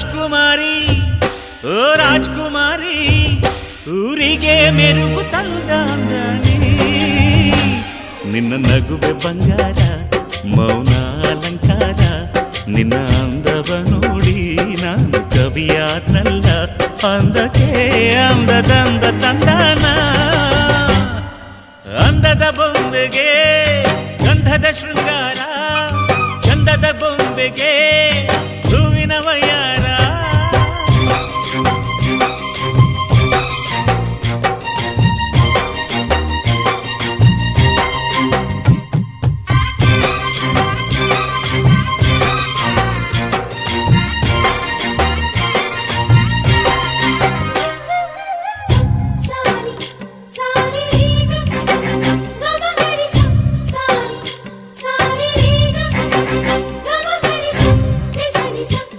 ರಾಜ್ಕುಮಾರಿ, ಓ ರಾಜ್ಕುಮಾರಿ, ಊರಿಗೆ ಮೆರುಗು ತಂದ ನಿನ್ನ ನಗುವೆ ಬಂಗಾರ, ಮೌನ ಅಲಂಕಾರ, ನಿನ್ನ ಅಂದವ ನೋಡಿ ನಾನು ಕವಿಯಾದ್ನಲ್ಲ ಅಂದಕ್ಕೆ ಅಂದದಂದ ತಂದಾನ. ಅಂದದ ಬೊಂಬೆಗೆ ಗಂಧದ ಶೃಂಗಾರ, ಚಂದದ ಬೊಂಬೆಗೆ